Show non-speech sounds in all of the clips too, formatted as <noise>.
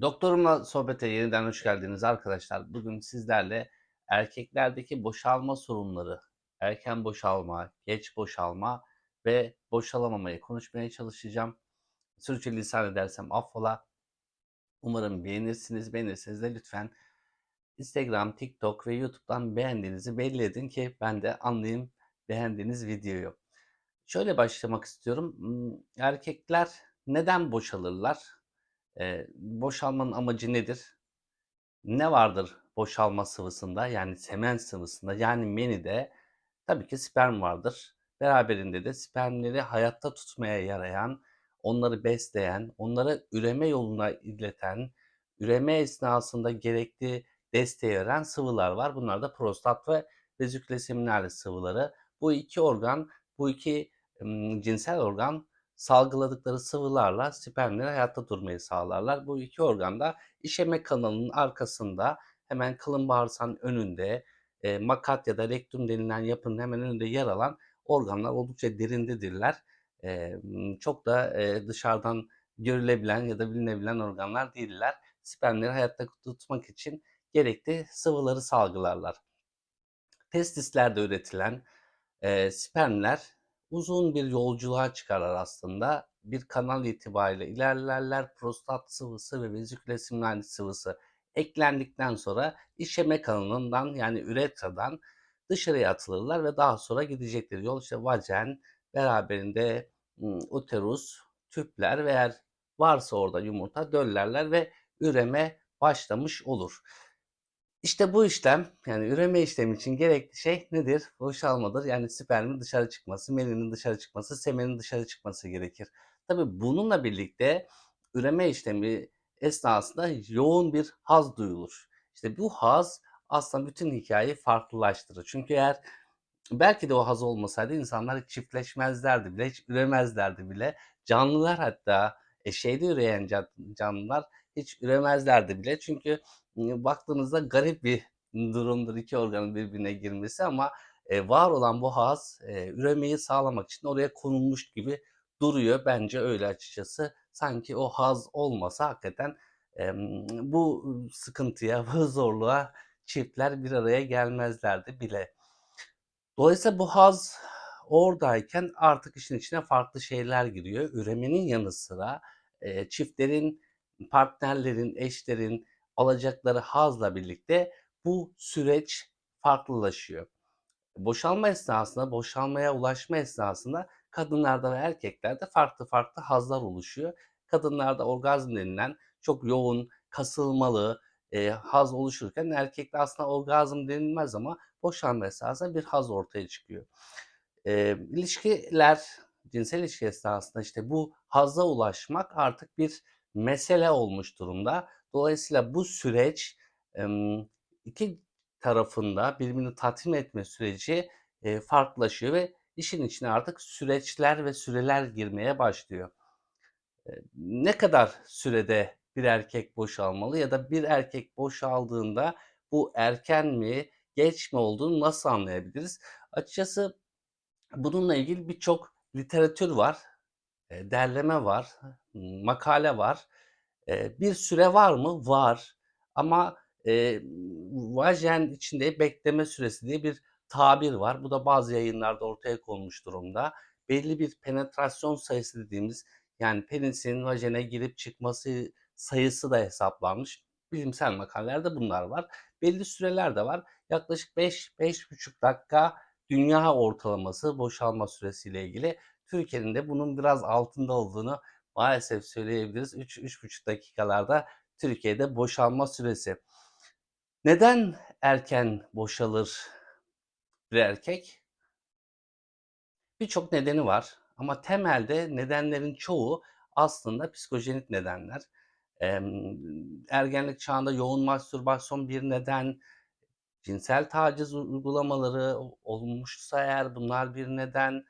Doktorumla sohbete yeniden hoş geldiniz arkadaşlar. Bugün sizlerle erkeklerdeki boşalma sorunları, erken boşalma, geç boşalma ve boşalamamayı konuşmaya çalışacağım. Sürçülisan edersem affola. Umarım beğenirsiniz. Beğenirseniz de lütfen Instagram, TikTok ve YouTube'dan beğendiğinizi belli edin ki ben de anlayayım beğendiğiniz videoyu. Şöyle başlamak istiyorum. Hmm, Erkekler neden boşalırlar? Eee, boşalmanın amacı nedir? Ne vardır boşalma sıvısında? Yani semen sıvısında, yani menide tabii ki sperm vardır. Beraberinde de spermleri hayatta tutmaya yarayan, onları besleyen, onları üreme yoluna ileten, üreme esnasında gerekli desteği veren sıvılar var. Bunlar da prostat ve veziküle seminale sıvıları. Bu iki organ, bu iki cinsel organ salgıladıkları sıvılarla spermleri hayatta durmayı sağlarlar. Bu iki organ da işeme kanalının arkasında hemen kalın bağırsağın önünde e, makat ya da rektum denilen yapının hemen önünde yer alan organlar oldukça derindedirler. E, çok da e, dışarıdan görülebilen ya da bilinebilen organlar değiller. Spermleri hayatta tutmak için gerekli sıvıları salgılarlar. Testislerde üretilen e, spermler uzun bir yolculuğa çıkarlar aslında. Bir kanal itibariyle ilerlerler. Prostat sıvısı ve veziküle seminal sıvısı eklendikten sonra işeme kanalından yani üretradan dışarıya atılırlar ve daha sonra gidecekleri yol işte vajen beraberinde uterus, tüpler ve eğer varsa orada yumurta döllerler ve üreme başlamış olur. İşte bu işlem yani üreme işlemi için gerekli şey nedir? Boşalmadır. Yani spermin dışarı çıkması, meninin dışarı çıkması, semenin dışarı çıkması gerekir. Tabii bununla birlikte üreme işlemi esnasında yoğun bir haz duyulur. İşte bu haz aslında bütün hikayeyi farklılaştırır. Çünkü eğer belki de o haz olmasaydı insanlar çiftleşmezlerdi bile, hiç üremezlerdi bile. Canlılar hatta e, şeyde üreyen can- canlılar hiç üremezlerdi bile. Çünkü baktığınızda garip bir durumdur iki organın birbirine girmesi ama e, var olan bu haz e, üremeyi sağlamak için oraya konulmuş gibi duruyor. Bence öyle açıkçası. Sanki o haz olmasa hakikaten bu sıkıntıya, bu zorluğa çiftler bir araya gelmezlerdi bile. Dolayısıyla bu haz oradayken artık işin içine farklı şeyler giriyor. Üremenin yanı sıra e, çiftlerin, partnerlerin, eşlerin alacakları hazla birlikte bu süreç farklılaşıyor. Boşalma esnasında, boşalmaya ulaşma esnasında kadınlarda ve erkeklerde farklı farklı hazlar oluşuyor. Kadınlarda orgazm denilen çok yoğun, kasılmalı e, haz oluşurken erkekte aslında orgazm denilmez ama boşanma esnasında bir haz ortaya çıkıyor. E, ilişkiler, cinsel ilişki esnasında işte bu hazza ulaşmak artık bir mesele olmuş durumda. Dolayısıyla bu süreç iki tarafında birbirini tatmin etme süreci e, farklılaşıyor ve işin içine artık süreçler ve süreler girmeye başlıyor. E, ne kadar sürede bir erkek boşalmalı ya da bir erkek boşaldığında bu erken mi, geç mi olduğunu nasıl anlayabiliriz? Açıkçası bununla ilgili birçok literatür var, e, derleme var, makale var. E, bir süre var mı? Var. Ama e, vajen içinde bekleme süresi diye bir tabir var. Bu da bazı yayınlarda ortaya konmuş durumda. Belli bir penetrasyon sayısı dediğimiz yani penisin vajene girip çıkması sayısı da hesaplanmış. Bilimsel makalelerde bunlar var. Belli süreler de var. Yaklaşık 5-5,5 dakika dünya ortalaması boşalma süresiyle ilgili. Türkiye'nin de bunun biraz altında olduğunu maalesef söyleyebiliriz. 3-3,5 dakikalarda Türkiye'de boşalma süresi. Neden erken boşalır bir erkek? Birçok nedeni var ama temelde nedenlerin çoğu aslında psikojenik nedenler. Ergenlik çağında yoğun mastürbasyon bir neden, cinsel taciz uygulamaları olmuşsa eğer bunlar bir neden,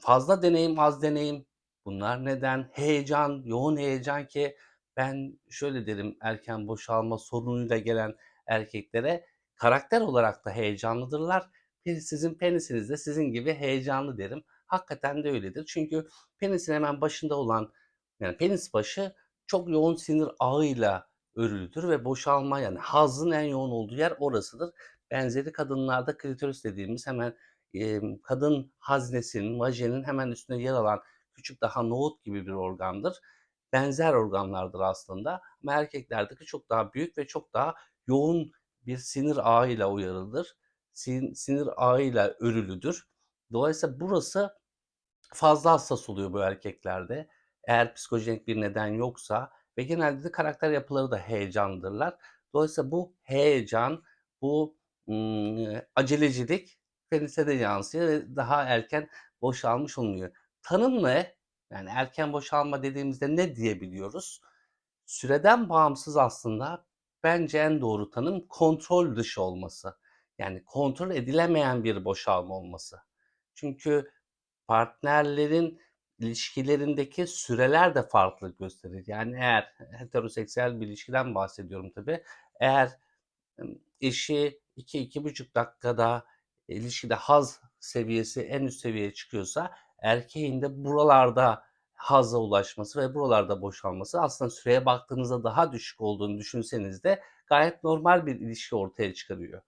fazla deneyim, az deneyim bunlar neden, heyecan, yoğun heyecan ki ben şöyle derim erken boşalma sorunuyla gelen erkeklere karakter olarak da heyecanlıdırlar. Sizin penisiniz de sizin gibi heyecanlı derim. Hakikaten de öyledir. Çünkü penisin hemen başında olan yani penis başı çok yoğun sinir ağıyla örülüdür ve boşalma yani hazın en yoğun olduğu yer orasıdır. Benzeri kadınlarda klitoris dediğimiz hemen emm, kadın haznesinin, vajenin hemen üstünde yer alan küçük daha nohut gibi bir organdır. Benzer organlardır aslında ama erkeklerdeki çok daha büyük ve çok daha yoğun bir sinir ağıyla uyarılır. Sin sinir ağıyla örülüdür. Dolayısıyla burası fazla hassas oluyor bu erkeklerde. Eğer psikojenik bir neden yoksa ve genelde de karakter yapıları da heyecanlıdırlar. Dolayısıyla bu heyecan, bu, ımm, acelecilik penise de yansıyor ve daha erken boşalmış olunuyor. Tanım ne? Yani erken boşalma dediğimizde ne diyebiliyoruz? Süreden bağımsız aslında bence en doğru tanım kontrol dışı olması. Yani kontrol edilemeyen bir boşalma olması. Çünkü partnerlerin ilişkilerindeki süreler de farklılık gösterir. Yani eğer <laughs> heteroseksüel bir ilişkiden bahsediyorum tabii. Eğer eşi 2-2,5 dakikada ilişkide haz seviyesi en üst seviyeye çıkıyorsa erkeğin de buralarda hazza ulaşması ve buralarda boşalması aslında süreye baktığınızda daha düşük olduğunu düşünseniz de gayet normal bir ilişki ortaya çıkarıyor.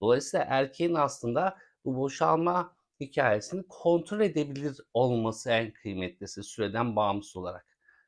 Dolayısıyla erkeğin aslında bu boşalma hikâyesini kontrol edebilir olması en kıymetlisi süreden bağımsız olarak.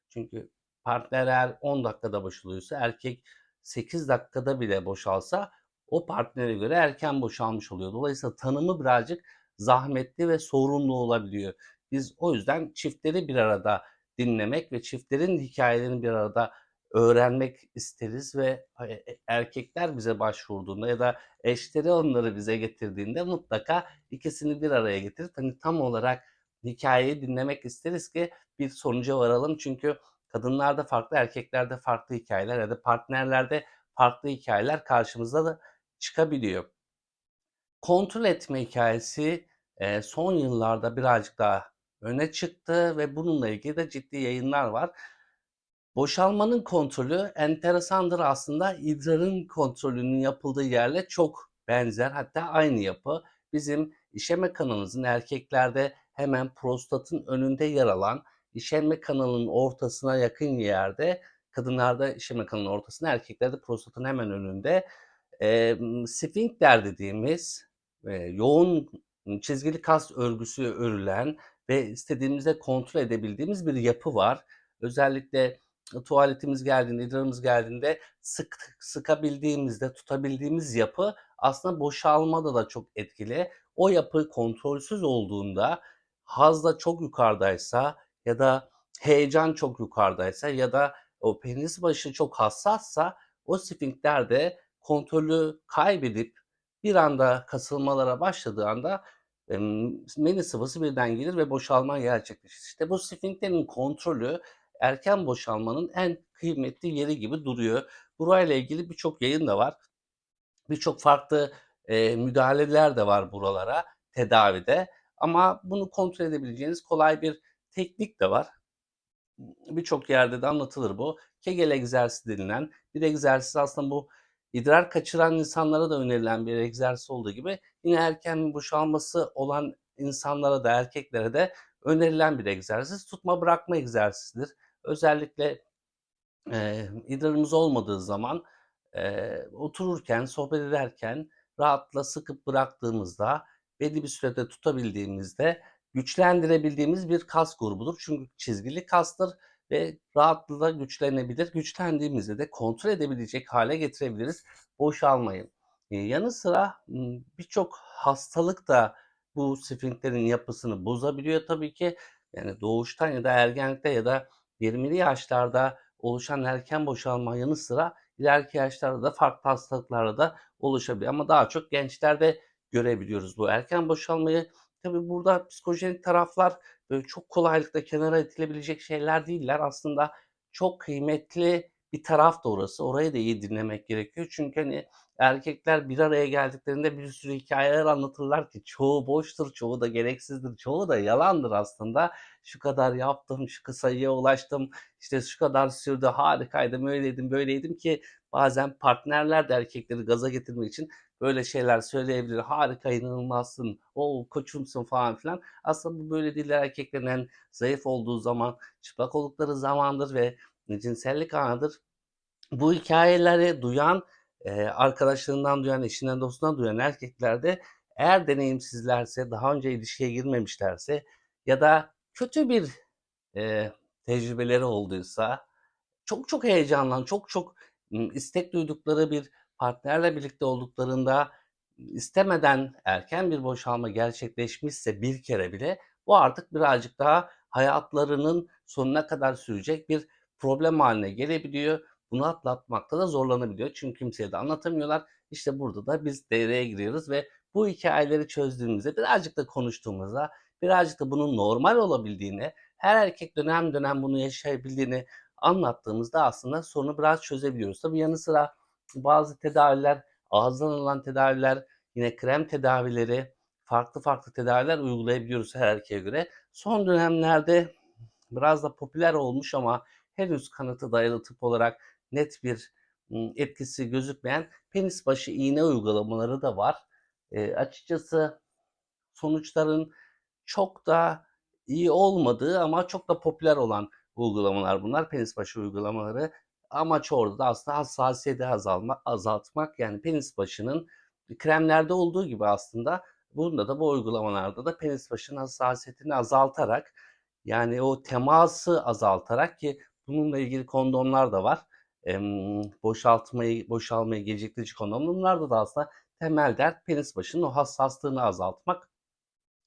Çünkü partner eğer 10 dakikada boşalıyorsa erkek 8 dakikada bile boşalsa o partnere göre erken boşalmış oluyor. Dolayısıyla tanımı birazcık zahmetli ve sorunlu olabiliyor. Biz o yüzden çiftleri bir arada dinlemek ve çiftlerin hikâyelerini bir arada öğrenmek isteriz ve e erkekler bize başvurduğunda ya da eşleri onları bize getirdiğinde mutlaka ikisini bir araya getirip hani tam olarak hikâyeyi dinlemek isteriz ki bir sonuca varalım. Çünkü kadınlarda farklı, erkeklerde farklı hikâyeler ya da partnerlerde farklı hikâyeler karşımıza da çıkabiliyor. Kontrol etme hikâyesi, eee, son yıllarda birazcık daha öne çıktı ve bununla ilgili de ciddi yayınlar var. Boşalmanın kontrolü enteresandır aslında. İdrarın kontrolünün yapıldığı yerle çok benzer hatta aynı yapı. Bizim işeme kanalımızın erkeklerde hemen prostatın önünde yer alan, işeme kanalının ortasına yakın yerde, kadınlarda işeme kanalının ortasında, erkeklerde prostatın hemen önünde, emm, sfinkter dediğimiz, eee, yoğun çizgili kas örgüsü örülen ve istediğimizde kontrol edebildiğimiz bir yapı var. Özellikle tuvaletimiz geldiğinde, idrarımız geldiğinde sık sıkabildiğimizde, tutabildiğimiz yapı aslında boşalmada da çok etkili. O yapı kontrolsüz olduğunda, haz da çok yukarıdaysa ya da heyecan çok yukarıdaysa ya da o penis başı çok hassassa o sfinkter de kontrolü kaybedip bir anda kasılmalara başladığı anda, emm, meni sıvısı birden gelir ve boşalma gerçekleşir. İşte bu sfinkterin kontrolü erken boşalmanın en kıymetli yeri gibi duruyor. Burayla ilgili birçok yayın da var. Birçok farklı, eee, müdahaleler de var buralara tedavide ama bunu kontrol edebileceğiniz kolay bir teknik de var. Birçok yerde de anlatılır bu. Kegel egzersizi denilen bir egzersiz aslında bu idrar kaçıran insanlara da önerilen bir egzersiz olduğu gibi yine erken boşalması olan insanlara da erkeklere de önerilen bir egzersiz. Tutma bırakma egzersizidir. Özellikle, eee, idrarımız olmadığı zaman, eee, otururken, sohbet ederken rahatlıkla sıkıp bıraktığımızda, belli bir sürede tutabildiğimizde güçlendirebildiğimiz bir kas grubudur. Çünkü çizgili kastır ve rahatlıkla güçlenebilir. Güçlendiğimizde de kontrol edebilecek hâle getirebiliriz boşalmayı. Eee, yanı sıra, birçok hastalık da bu sfinkterin yapısını bozabiliyor tabii ki. Yani doğuştan ya da ergenlikte ya da 20'li yaşlarda oluşan erken boşalma yanı sıra ileriki yaşlarda da farklı hastalıklarla da oluşabiliyor ama daha çok gençlerde görebiliyoruz bu erken boşalmayı. Tabii burada psikojenik taraflar böyle çok kolaylıkla kenara itilebilecek şeyler değiller. Aslında çok kıymetli bir taraf da orası. Orayı da iyi dinlemek gerekiyor. Çünkü, hani, erkekler bir araya geldiklerinde bir sürü hikâyeler anlatırlar ki çoğu boştur, çoğu da gereksizdir, çoğu da yalandır aslında. Şu kadar yaptım, şu sayıya ulaştım, işte şu kadar sürdü, harikaydım, öyleydim, böyleydim ki bazen partnerler de erkekleri gaza getirmek için böyle şeyler söyleyebilir. Harika, inanılmazsın, o koçumsun falan filan. Aslında bu böyle değil. Erkeklerin en zayıf olduğu zaman, çıplak oldukları zamandır ve cinsellik anıdır. Bu hikayeleri duyan, eee, arkadaşlarından duyan, eşinden dostundan duyan erkeklerde eğer deneyimsizlerse, daha önce ilişkiye girmemişlerse ya da kötü bir, eee, tecrübeleri olduysa, çok çok heyecanlanan, çok çok, istek duydukları bir partnerle birlikte olduklarında istemeden erken bir boşalma gerçekleşmişse bir kere bile bu artık birazcık daha hayatlarının sonuna kadar sürecek bir problem haline gelebiliyor. Bunu atlatmakta da zorlanabiliyor. Çünkü kimseye de anlatamıyorlar. İşte burada da biz devreye giriyoruz ve bu hikayeleri çözdüğümüzde, birazcık da konuştuğumuzda, birazcık da bunun normal olabildiğini, her erkek dönem dönem bunu yaşayabildiğini anlattığımızda aslında sorunu biraz çözebiliyoruz. Tabii yanı sıra bazı tedaviler, ağızdan alınan tedaviler, yine krem tedavileri, farklı farklı tedaviler uygulayabiliyoruz her erkeğe göre. Son dönemlerde biraz da popüler olmuş ama henüz kanıtı dayalı tıp olarak net bir etkisi gözükmeyen penis başı iğne uygulamaları da var. Eee, açıkçası sonuçların çok da iyi olmadığı ama çok da popüler olan uygulamalar bunlar. Penis başı uygulamaları. Amaç orada da aslında hassasiyeti azalma, azaltmak. Yani penis başının kremlerde olduğu gibi aslında bunda da bu uygulamalarda da penis başının hassasiyetini azaltarak yani o teması azaltarak ki bununla ilgili kondomlar da var. Emm, boşaltmayı boşalmayı geciktirici kondom. Bunlarda da aslında temel dert penis başının o hassaslığını azaltmak.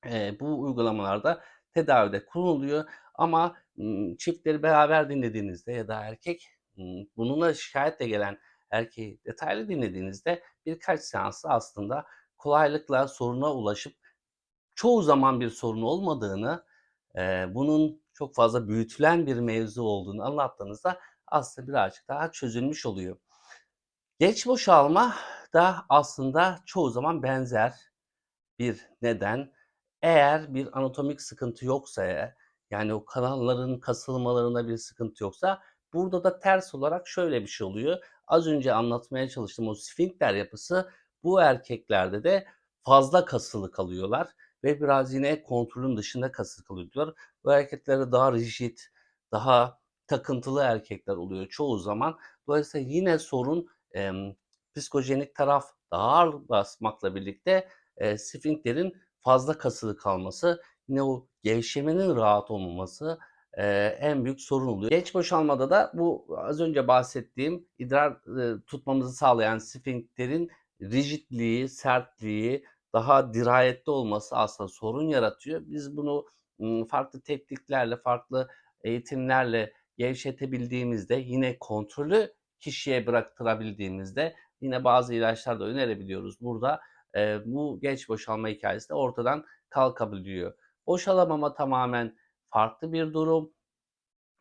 Eee, bu uygulamalarda tedavide kullanılıyor ama, çiftleri beraber dinlediğinizde ya da erkek, bununla şikayetle gelen erkeği detaylı dinlediğinizde birkaç seansla aslında kolaylıkla soruna ulaşıp çoğu zaman bir sorun olmadığını, eee, bunun çok fazla büyütülen bir mevzu olduğunu anlattığınızda aslında birazcık daha çözülmüş oluyor. Geç boşalma da aslında çoğu zaman benzer bir neden. Eğer bir anatomik sıkıntı yoksa yani o kanalların kasılmalarında bir sıkıntı yoksa burada da ters olarak şöyle bir şey oluyor. Az önce anlatmaya çalıştığım o sfinkter yapısı bu erkeklerde de fazla kasılı kalıyorlar ve biraz yine kontrolün dışında kasılı kalıyorlar. Bu erkeklerde daha rigid, daha takıntılı erkekler oluyor çoğu zaman. Dolayısıyla yine sorun emm, psikojenik taraf daha ağır basmakla birlikte eee, sfinkterin fazla kasılı kalması, yine o gevşemenin rahat olmaması en büyük sorun oluyor. Geç boşalmada da bu az önce bahsettiğim idrar tutmamızı sağlayan sfinkterin rigidliği, sertliği, daha dirayetli olması aslında sorun yaratıyor. Biz bunu farklı tekniklerle, farklı eğitimlerle gevşetebildiğimizde, yine kontrolü kişiye bıraktırabildiğimizde yine bazı ilaçlar da önerebiliyoruz burada. Bu geç boşalma hikâyesi de ortadan kalkabiliyor. Boşalamama tamamen farklı bir durum.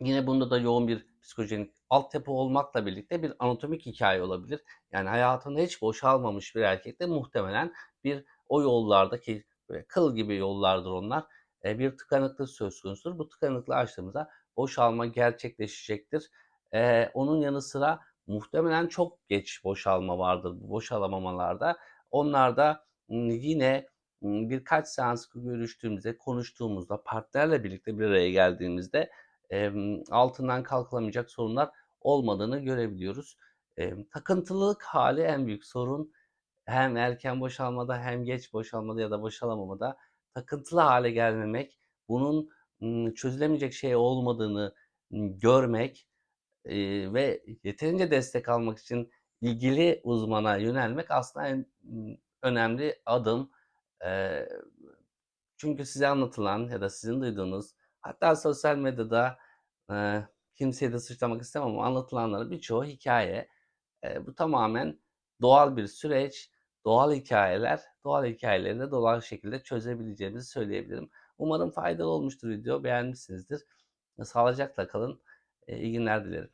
Yine bunda da yoğun bir psikojenik altyapı olmakla birlikte bir anatomik hikâye olabilir. Yani hayatında hiç boşalmamış bir erkekte muhtemelen bir o yollarda ki böyle kıl gibi yollardır onlar, eee, bir tıkanıklık söz konusudur. Bu tıkanıklığı aştığımızda boşalma gerçekleşecektir. Eee, onun yanı sıra muhtemelen çok geç boşalma vardır bu boşalamamalarda. Onlar da, yine, birkaç seans görüştüğümüzde, konuştuğumuzda, partnerle birlikte bir araya geldiğimizde, altından kalkılamayacak sorunlar olmadığını görebiliyoruz. Emm, takıntılılık hâli en büyük sorun. Hem erken boşalmada hem geç boşalmada ya da boşalamamada takıntılı hâle gelmemek, bunun, çözülemeyecek şey olmadığını, görmek, ve yeterince destek almak için ilgili uzmana yönelmek aslında en, önemli adım. Eee, çünkü size anlatılan ya da sizin duyduğunuz hatta sosyal medyada, eee, kimseyi de suçlamak istemem ama anlatılanların birçoğu hikâye. Eee, bu tamamen doğal bir süreç, doğal hikâyeler. Doğal hikâyeleri de doğal şekilde çözebileceğimizi söyleyebilirim. Umarım faydalı olmuştur video, beğenmişsinizdir. Sağlıcakla kalın, eee, iyi günler dilerim.